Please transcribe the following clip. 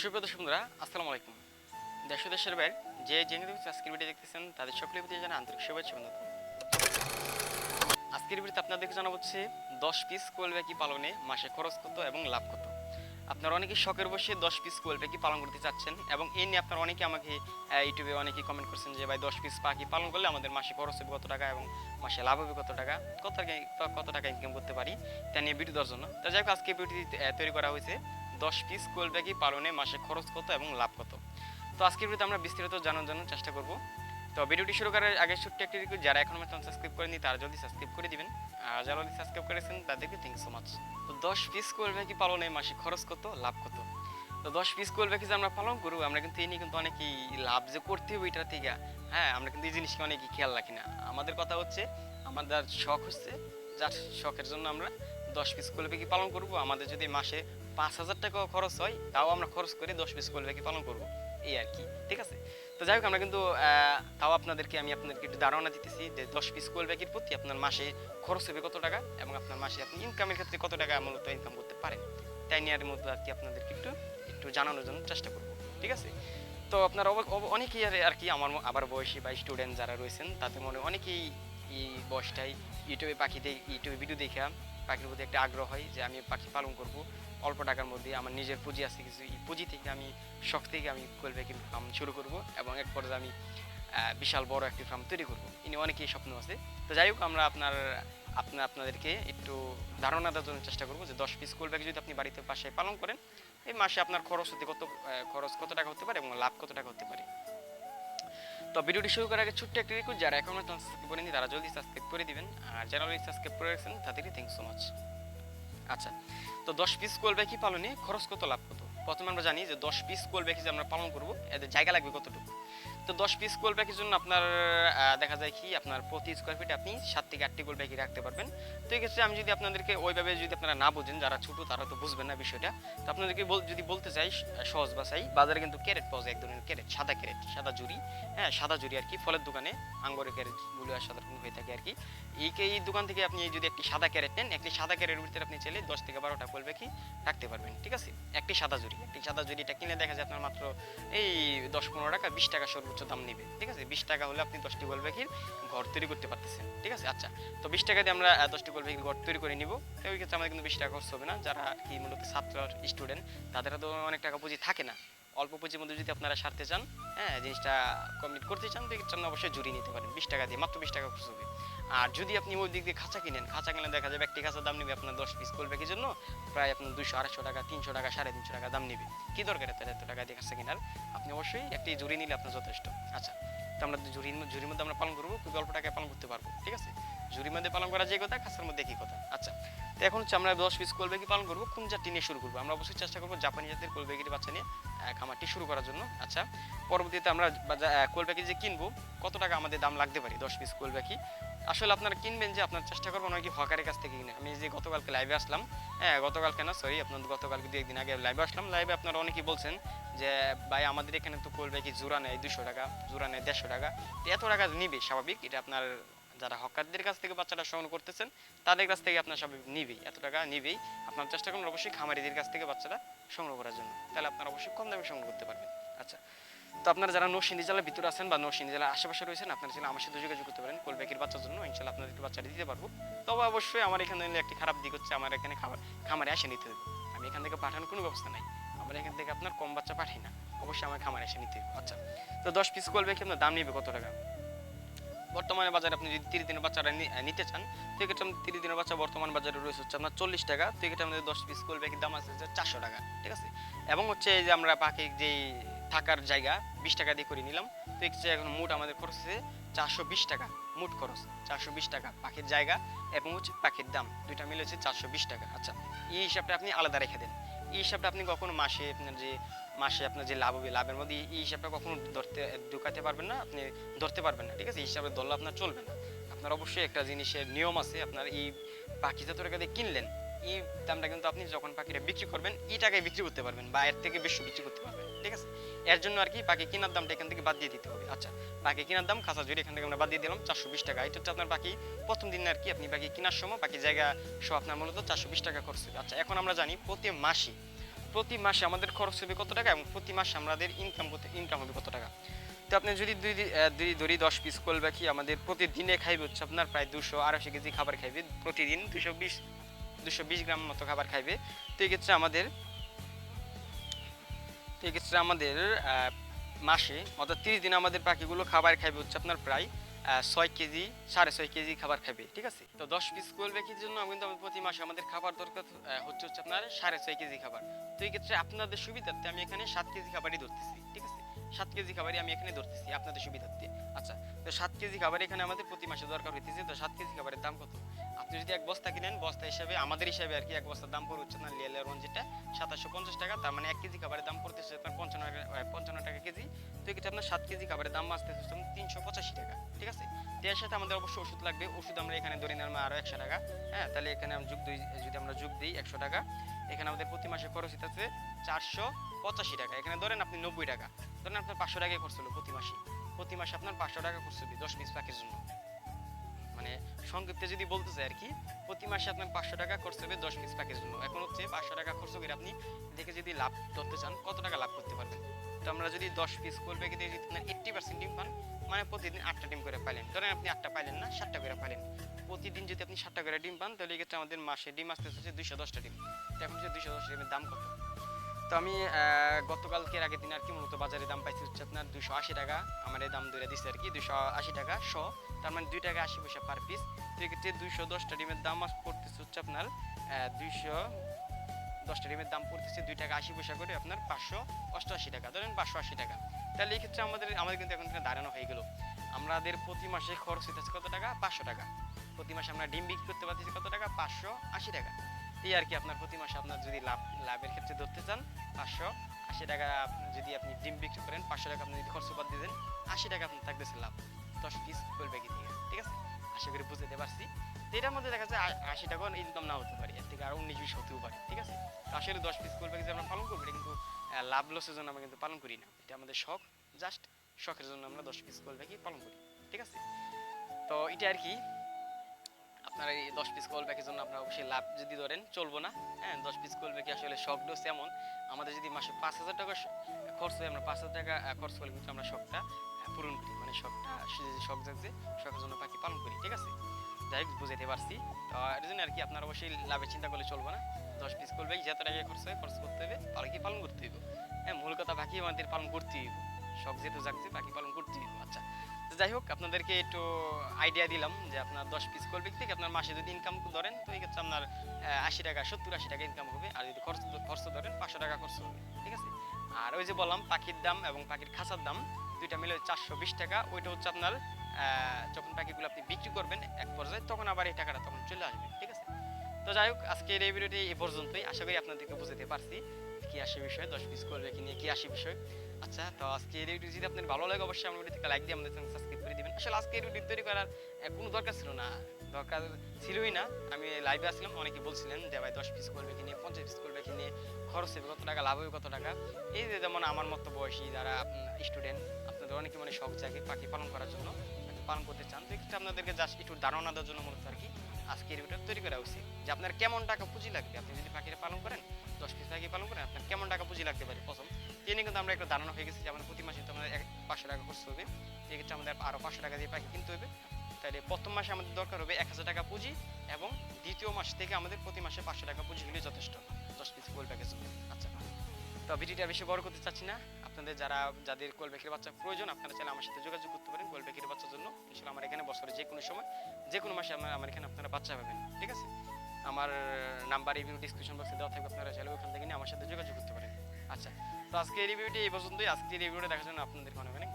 সুপ্রিয় দর্শক বন্ধুরা, আসসালামু আলাইকুম। দেশ দেশের বাইরে যে জেনে আজকের ভিডিও দেখতেছেন, তাদের সকলের প্রতি জানা আন্তরিক শুভেচ্ছা অভিনন্দন। আজকের ভিডিওতে আপনাদেরকে জানাব হচ্ছে দশ পিস কোয়েল পাখি পালনে মাসে খরচ কত এবং লাভ কত। আপনারা অনেকে শখের বসে দশ পিস কোয়েল পাখি পালন করতে চাচ্ছেন এবং এই নিয়ে আপনারা অনেকে আমাকে ইউটিউবে অনেকেই কমেন্ট করছেন যে, ভাই, দশ পিস পাখি পালন করলে আমাদের মাসে খরচ হবে কত টাকা এবং মাসে লাভ হবে কত টাকা? কত টাকা কত টাকা ইনকাম করতে পারি? তা নিয়ে ভিডিও দেওয়ার জন্য। তো যাই হোক, আজকে ভিডিও তৈরি করা হয়েছে দশ পিস কোয়েল পাখি পালনে মাসে খরচ কত এবং লাভ কত? তো আজকের ভিডিওতে আমরা বিস্তারিত জানার জন্য চেষ্টা করব। তো ভিডিওটি শুরু করার আগে ছোট্ট একটি রিকোয়েস্ট যারা এখনও চ্যানেল সাবস্ক্রাইব করেনি তারা জলদি সাবস্ক্রাইব করে দিবেন। আর যারা অলরেডি সাবস্ক্রাইব করেছেন, তাদেরকে থ্যাংক সো মাচ তো দশ পিস কোয়েল পাখি পালনে মাসে খরচ কত, লাভ কত? তো দশ পিস কোয়েল পাখি যে আমরা পালন করব, আমরা কিন্তু এই নিয়ে কিন্তু অনেকেই লাভ যে করতে হবে এটার থেকে হ্যাঁ আমরা কিন্তু এই জিনিসকে অনেকেই খেয়াল রাখি না। আমাদের কথা হচ্ছে, আমাদের শখ হচ্ছে, যার শখের জন্য আমরা দশ পিস কোয়েল পাখি পালন করব। আমাদের যদি মাসে পাঁচ হাজার টাকা খরচ হয়, তাও আমরা খরচ করে দশ পিস কোয়েল পাখি পালন করব। এই আর কি, ঠিক আছে? তো যাই হোক, আমরা কিন্তু তাও আপনাদেরকে আমি আপনাদেরকে একটু ধারণা দিতেছি যে দশ পিস কোয়েল পাখির প্রতি আপনার মাসে খরচ হবে কত টাকা এবং আপনার মাসে আপনি ইনকামের ক্ষেত্রে কত টাকা মূলত ইনকাম করতে পারেন। তাই নিয়ে মধ্যে আর কি আপনাদেরকে একটু একটু জানানোর জন্য চেষ্টা করব, ঠিক আছে? তো আপনার অনেকেই আর আর কি আমার আবার বয়সী বা স্টুডেন্ট যারা রয়েছেন, তাদের মনে অনেকেই এই বয়সটাই ইউটিউবে পাখি দেখ ইউটিউবে ভিডিও দেখা, পাখির প্রতি একটা আগ্রহ হয় যে আমি পাখি পালন করব। অল্প টাকার মধ্যে আমার নিজের পুঁজি আছে কিছু, এই পুঁজি থেকে আমি, শখ থেকে আমি কোয়েল কিন্তু ফার্ম শুরু করব এবং এক পর্যায়ে আমি বিশাল বড় একটি ফার্ম তৈরি করব। ইনি অনেকেই স্বপ্ন আছে। তো যাই হোক, আমরা আপনার আপনার আপনাদেরকে একটু ধারণা দেওয়ার জন্য চেষ্টা করব যে দশ পিস পাখি যদি আপনি বাড়িতে পাশে পালন করেন, এই মাসে আপনার খরচ হতে কত খরচ কত টাকা হতে পারে এবং লাভ কত টাকা হতে পারে। তো ভিডিওটি শুরু করার আগে ছোট্ট একটা রিকোয়েস্ট যারা এখনও সাবস্ক্রাইব করেনি তারা জলদি সাবস্ক্রাইব করে দিবেন। আর যারা সাবস্ক্রাইব করে রাখছেন, তাদেরকে থ্যাংক সো মাচ আচ্ছা তো দশ পিস পাখি পালনে খরচ কত লাভ কত? প্রথমে আমরা জানি যে দশ পিস পাখি যে আমরা পালন করব, এদের জায়গা লাগবে কতটুকু? তো দশ পিস কোয়েল পাখির জন্য আপনার দেখা যায় কি, আপনার প্রতি স্কোয়ার ফিটে আপনি সাত থেকে আটটি কোয়েল পাখি রাখতে পারবেন। তো এই ক্ষেত্রে আমি যদি আপনাদেরকে ওইভাবে যদি আপনারা না বোঝেন, যারা ছোটো, তারা তো বুঝবেন না বিষয়টা। তো আপনাদেরকে যদি বলতে চাই সহজ ভাষায় বাজারে কিন্তু ক্যারেট পাওয়া যায়, এক ধরনের ক্যারেট সাদা ক্যারেট সাদা জুড়ি হ্যাঁ সাদা জুড়ি আর কি, ফলের দোকানে আঙ্গরের ক্যারেটগুলো আর সাধারণ হয়ে থাকে আর কি। এই এই দোকান থেকে আপনি যদি একটি সাদা ক্যারেট নেন, একটি সাদা ক্যারেটের ভিতরে আপনি চাইলে দশ থেকে বারোটা কোয়েল পাখি রাখতে পারবেন, ঠিক আছে? একটি সাদা জুড়ি, একটি সাদা জুড়িটা কিনে দেখা যায় আপনার মাত্র, এই দশ পনেরো টাকা, বিশ টাকা সর্বোচ্চ দাম নেবে, ঠিক আছে? বিশ টাকা হলে আপনি দশটি গোল পাখির ঘর তৈরি করতে পারতেছেন, ঠিক আছে? আচ্ছা তো বিশ টাকা দিয়ে আমরা দশটি গোল পাখির ঘর তৈরি করে নিব। ওই ক্ষেত্রে আমাদের কিন্তু বিশ টাকা খরচ হবে না। যারা কি মূলত ছাত্র স্টুডেন্ট তাদের তো অনেক টাকা পুঁজি থাকে না। অল্প পুঁজির মধ্যে যদি আপনারা সারতে চান হ্যাঁ জিনিসটা কমপ্লিট করতে চান, তো অবশ্যই জুড়ি নিতে পারেন। বিশ টাকা দিয়ে, মাত্র বিশ টাকা খরচ হবে। আর যদি আপনি ওই দিক দিয়ে খাঁচা কিনেন, খাঁচা কিনে দেখা যাবে একটি খাঁচার দাম নেবে আপনার দশ পিস কোল প্যাকের জন্য? প্রায় আপনার দুশো আড়াইশো টাকা, তিনশো টাকা, সাড়ে তিনশো টাকা দাম নেবে। কি দরকার এত এত টাকা দিয়ে খাঁচা কেনার? আপনি অবশ্যই একটি জুড়ি নিলে আপনার যথেষ্ট। আচ্ছা তো আমরা জুড়ির জুড়ির মধ্যে আমরা পালন করব, খুব অল্প টাকায় পালন করতে পারব, ঠিক আছে? জুড়ির মধ্যে পালন করা যে কথা, খাঁচার মধ্যে কি কথা। আচ্ছা তো এখন হচ্ছে আমরা দশ পিস কোলবেগি পালন করব, কোন জাতটি নিয়ে শুরু করব? আমরা অবশ্যই চেষ্টা করব জাপানি জাতের কোলবেগির বাচ্চা নিয়ে খামারটি শুরু করার জন্য। আচ্ছা পরবর্তীতে আমরা কোলবেগি যে কিনবো, কত টাকা আমাদের দাম লাগতে পারে দশ পিস কোলবেগি? আসলে আপনারা কিনবেন যে আপনার চেষ্টা করবেন অনেকে হকারের কাছ থেকে কিনে। আমি যে গতকালকে লাইভে আসলাম হ্যাঁ গতকালকে না সরি আপনার গতকালকে দু একদিন আগে লাইভে আসলাম। লাইভে আপনারা অনেকেই বলছেন যে, ভাই, আমাদের এখানে তো কোলবেগি জোড়া নেয় দুশো টাকা জোড়া নেয় দেড়শো টাকা। এত টাকা নিবে, স্বাভাবিক, এটা আপনার যারা হকারদের কাছ থেকে বাচ্চাটা সংগ্রহ করতেছেন, তাদের কাছ থেকে আপনার সব নিবেই, এত টাকা নিবেই। আপনার চেষ্টা করুন অবশ্যই খামারিদের কাছ থেকে বাচ্চাটা সংগ্রহ করার জন্য। তাহলে আপনারা অবশ্যই কম দামে সংগ্রহ করতে পারবেন। আচ্ছা তো আপনারা যারা নরসিংদী জেলার ভিতরে আছেন বা নরসিংদী জেলার আশেপাশে রয়েছেন, আপনারা চাইলে আমার সাথে যোগাযোগ করতে পারেন কোলবেকির বাচ্চার জন্য। ইনশাল্লাহ আপনাদেরকে বাচ্চাটা দিতে পারব। তবে অবশ্যই আমার এখানে একটি খারাপ দিক হচ্ছে, আমার এখানে খাবার, খামারে আসে নিতে হবে। আমি এখান থেকে পাঠানোর কোনো ব্যবস্থা নাই। আমার এখান থেকে আপনার কম বাচ্চা পাঠাই না। অবশ্যই আমার খামারে এসে নিতে হবে। আচ্ছা তো দশ পিস কোলবেকি আপনার দাম নেবে কত টাকা? বর্তমানে বাজারে আপনি যদি তিরিশ দিনের বাচ্চাটা নিতে চান, তো এক্ষেত্রে আমাদের তিরিশ দিনের বাচ্চা বর্তমান বাজারে রয়েছে হচ্ছে আপনার চল্লিশ টাকা। তো এক্ষেত্রে আমাদের দশ পিস কোল দাম আছে চারশো টাকা, ঠিক আছে? এবং হচ্ছে এই যে আমরা পাখি যে থাকার জায়গা বিশ টাকা দিয়ে করে নিলাম। তো এক্ষেত্রে এখন মোট আমাদের খরচ হচ্ছে চারশো বিশ টাকা, মোট খরচ চারশো বিশ টাকা, পাখির জায়গা এবং হচ্ছে পাখির দাম। দুইটা মিলে হচ্ছে চারশো বিশ টাকা। আচ্ছা এই হিসাবটা আপনি আলাদা রেখে দেন। এই হিসাবটা আপনি কখনো মাসে আপনার যে, মাসে আপনার যে লাভ হবে, লাভের মধ্যে এই হিসাবটা কখনো ধরতে, ঢুকাতে পারবেন না, আপনি ধরতে পারবেন না, ঠিক আছে? এই হিসাবে ধরলে আপনার চলবে না। আপনার অবশ্যই একটা জিনিসের নিয়ম আছে, আপনার এই পাখি জাতীয় কিনলেন এই দামটা কিন্তু আপনি যখন পাখিটা বিক্রি করবেন, এই টাকায় বিক্রি করতে পারবেন বা এর থেকে বেশি বিক্রি করতে পারবেন, ঠিক আছে? এর জন্য আর কি পাখি কেনার দামটা এখান থেকে বাদ দিয়ে দিতে হবে। আচ্ছা পাখি কেনার দাম খাঁচা জুড়ে এখান থেকে আমরা বাদ দিয়ে দিলাম, চারশো বিশ টাকা। এটা হচ্ছে আপনার পাখি প্রথম দিন আর কি আপনি পাখি কেনার সময় পাখি জায়গা সব আপনার মূলত চারশো বিশ টাকা খরচ হবে। আচ্ছা এখন আমরা জানি প্রতি মাসে প্রতি মাসে আমাদের খরচ হবে কত টাকা এবং প্রতি মাসে আমাদের ইনকাম ইনকাম হবে কত টাকা? তো আপনি যদি দুই দুই ধরি দশ পিস কোল বাকি আমাদের প্রতিদিনে খাইবে হচ্ছে আপনার প্রায় দুশো আড়াইশো কেজি খাবার খাইবে প্রতিদিন দুশো বিশ দুশো বিশ গ্রাম মতো খাবার খাইবে। তো এক্ষেত্রে আমাদের, তো এক্ষেত্রে আমাদের মাসে অর্থাৎ তিরিশ দিন আমাদের পাখিগুলো খাবার খাইবে হচ্ছে আপনার প্রায় ছয় কেজি, সাড়ে ছয় কেজি খাবার খাবে ঠিক আছে? তো দশ পিস কোল ব্যাকির জন্য কিন্তু প্রতি মাসে আমাদের খাবার দরকার হচ্ছে হচ্ছে আপনার সাড়ে ছয় কেজি খাবার। তো এই ক্ষেত্রে আপনাদের সুবিধার্থে আমি এখানে সাত কেজি খাবারই ধরতেছি, ঠিক আছে? সাত কেজি খাবারই আমি এখানে ধরতেছি আপনাদের সুবিধার্থে। আচ্ছা তো সাত কেজি খাবার এখানে আমাদের প্রতি মাসে দরকার হইতেছে, তো সাত কেজি খাবারের দাম কত? আপনি যদি এক বস্তা কিনেন, বস্তা হিসাবে আমাদের হিসাবে আর কি এক বস্তার দাম পড়ে হচ্ছে না লিয়ালের রন যেটা সাতাশশো পঞ্চাশ টাকা, তার মানে এক কেজি খাবারের দাম পড়তেছে আপনার পঞ্চান্ন পঞ্চান্ন টাকা কেজি। তো এক্ষেত্রে আপনার সাত কেজি খাবারের দাম আসতেছে তিনশো পঁচাশি টাকা, ঠিক আছে? এর সাথে আমাদের অবশ্যই ওষুধ লাগবে, ওষুধ আমরা এখানে ধরে নিলাম আরও একশো টাকা হ্যাঁ? তাহলে এখানে যোগ দিই, যদি আমরা যোগ দিই একশো টাকা, এখানে আমাদের প্রতি মাসে খরচ হইতেছে চারশো পঁচাশি টাকা, এখানে ধরেন আপনি নব্বই টাকা, ধরেন আপনার পাঁচশো টাকায় খরচ হলো প্রতি মাসে প্রতি মাসে আপনার পাঁচশো টাকা খরচ হবে দশ পিস প্যাকের জন্য। মানে সংক্ষিপ্তে যদি বলতে চাই আর কি, প্রতি মাসে আপনার পাঁচশো টাকা খরচ হবে দশ পিস প্যাকের জন্য। এখন হচ্ছে পাঁচশো টাকা খরচ করে আপনি দেখে যদি লাভ ধরতে চান, কত টাকা লাভ করতে পারবেন? তো আমরা যদি দশ পিস প্যাকে দিয়ে যদি আপনার এইট্টি পার্সেন্ট ডিম পান মানে প্রতিদিন আটটা ডিম করে পাইলেন। ধরেন আপনি আটটা পাইলেন না, সাতটা করে পাইলেন। প্রতিদিন যদি আপনি সাতটা করে ডিম পান, তাহলে এক্ষেত্রে আমাদের মাসে ডিম আসতে হচ্ছে দুইশো দশটা ডিম। এখন হচ্ছে দুইশো দশটা ডিমের দাম কত? তো আমি গতকালকের আগের দিন আর কি মূলত বাজারে দাম পাইছি হচ্ছে আপনার দুশো আশি টাকা। আমার এই দাম ধরে দিচ্ছে আর কি দুশো আশি টাকা, শ। তার মানে দুই টাকা আশি পয়সা পার পিস তো এক্ষেত্রে দুইশো দশটা ডিমের দাম পড়তেছে হচ্ছে আপনার দুইশো দশটা ডিমের দাম পড়তেছে দুই টাকা আশি পয়সা করে আপনার পাঁচশো অষ্টআশি টাকা, ধরেন পাঁচশো আশি টাকা। তাহলে এই ক্ষেত্রে আমাদের আমাদের কিন্তু এখন এখানে দাঁড়ানো হয়ে গেল। আমাদের প্রতি মাসে খরচ হইতেছে কত টাকা? পাঁচশো টাকা। প্রতি মাসে আমরা ডিম বিক্রি করতে পারতেছি কত টাকা? পাঁচশো আশি টাকা। এই আর কি আপনার প্রতি মাসে আপনার যদি লাভ, লাভের ক্ষেত্রে ধরতে চান, পাঁচশো, আশি টাকা যদি আপনি ডিম বিক্রি করেন, পাঁচশো টাকা আপনি যদি খরচ বাদ দিয়ে দেন, আশি টাকা আপনার থাকতেছে লাভ। দশ পিস করবে কি থেকে ঠিক আছে? আশা করি বুঝতে পারছি। এটার মধ্যে দেখা যায় আশি টাকা ইনকাম না হতে পারে, এর থেকে আরও উনিশ, বিশ হতেও পারে, ঠিক আছে? তো আসলে দশ পিস করবে যে আমরা পালন করব, এটা কিন্তু লাভ লসের জন্য আমরা কিন্তু পালন করি না। এটা আমাদের শখ জাস্ট শখের জন্য আমরা দশ পিস করবে কি পালন করি, ঠিক আছে? তো এটা আর কি আপনার এই দশ পিস কল ব্যাকের জন্য আপনার অবশ্যই লাভ যদি ধরেন, চলবো না। হ্যাঁ দশ পিস কল ব্যাকে আসলে শখ ডোজ এমন। আমাদের যদি মাসে পাঁচ হাজার টাকা খরচ হয়, আমরা পাঁচ হাজার টাকা খরচ করলে কিন্তু আমরা শখটা পূরণ করি। মানে শখটা শখ জাগছে শখের জন্য পাখি পালন করি, ঠিক আছে? যাই হোক, বুঝাইতে পারছি। তো এর জন্য আর কি আপনার অবশ্যই লাভের চিন্তা করলে চলবো না। দশ পিস করবে যত টাকা খরচ হয়, খরচ করতে হবে পাখি পালন করতে হবে হ্যাঁ মূল কথা পাখি আমাদের পালন করতেই হবে শখ যেহেতু জাগছে পাখি পালন করতেই হবে আচ্ছা যাই হোক, আপনাদেরকে একটু আইডিয়া দিলাম যে আপনার দশ পিস করবে থেকে আপনার মাসে যদি ইনকাম ধরেন, তো এই ক্ষেত্রে আপনার আশি টাকা, সত্তর, আশি টাকা ইনকাম হবে। আর যদি খরচ খরচ ধরেন, পাঁচশো টাকা খরচ হবে, ঠিক আছে? আর ওই যে বললাম, পাখির দাম এবং পাখির খাঁচার দাম, দুইটা মিলে চারশো বিশ টাকা। ওইটা হচ্ছে আপনার যখন পাখিগুলো আপনি বিক্রি করবেন এক পর্যায়ে, তখন আবার এই টাকাটা তখন চলে আসবে, ঠিক আছে? তো যাই হোক, আজকের এই ভিডিওটি এই পর্যন্তই। আশা করি আপনাদেরকে বুঝাতে পারছি। কি আসে বিষয়? দশ পিস করবে কি নিয়ে কি আসে বিষয়? আচ্ছা তো আজকে এই ভিডিও যদি আপনার ভালো লাগে, অবশ্যই আমার ভিডিওতে লাইক দিয়ে আমাদের চ্যানেল সাবস্ক্রাইব করে দিবেন। আসলে আজকে এই ভিডিও তৈরি করার কোনো দরকার ছিল না। দরকার ছিলই না। আমি লাইভে আসলাম, অনেকে বলছিলেন যে, ভাই, দশ পিস করবে কি নিয়ে, পঞ্চাশ পিস করবে কি নিয়ে খরচ হবে, কত টাকা, লাভ হবে, কত টাকা? এই যে যেমন আমার মতো বয়সী যারা স্টুডেন্ট আপনাদের অনেকে মানে শখ জাগে পাখি পালন করার জন্য পালন করতে চান। তো একটু আপনাদেরকে জাস্ট একটু ধারণা দেওয়ার জন্য মূলত আর কি আজকে এই ভিডিও তৈরি করা উচিত যে আপনার কেমন টাকা পুঁজি লাগবে? আপনি যদি পাখিটা পালন করেন, দশ পিস পাখি পালন করেন, আপনার কেমন টাকা পুঁজি লাগতে পারে? প্রথম তিনি কিন্তু আমরা একটু ধারণা হয়ে গেছি যে আমাদের প্রতি মাসে তো আমাদের এক পাঁচশো টাকা খরচ হবে। এক্ষেত্রে আমাদের আরও পাঁচশো টাকা দিয়ে পাখি কিনতে হবে। তাহলে প্রথম মাসে আমাদের দরকার হবে এক হাজার টাকা পুঁজি এবং দ্বিতীয় মাস থেকে আমাদের প্রতি মাসে পাঁচশো টাকা পুঁজি হলে যথেষ্ট। দশ পিস কোল প্যাকেজ আচ্ছা তো ভিডিওটা বেশি বড় করতে চাচ্ছি না। আপনাদের যারা, যাদের কোল প্যাকের বাচ্চা প্রয়োজন, আপনারা চাইলে আমার সাথে যোগাযোগ করতে পারেন কোল প্যাকের বাচ্চার জন্য। আসলে আমার এখানে বছরে যে কোনো সময়, যে কোনো মাসে আমার আমার এখানে আপনারা বাচ্চা পাবেন, ঠিক আছে? আমার নাম্বার রিভিউ ডিসক্রিপশন বক্সে দেওয়া থাকবে, আপনারা চাইলে ওখান থেকে নিয়ে আমার সাথে যোগাযোগ করতে পারেন। আচ্ছা তো আজকে রিভিউটি এই পর্যন্তই। আজকে রিভিউটা দেখার জন্য আপনাদের অনেক অনেক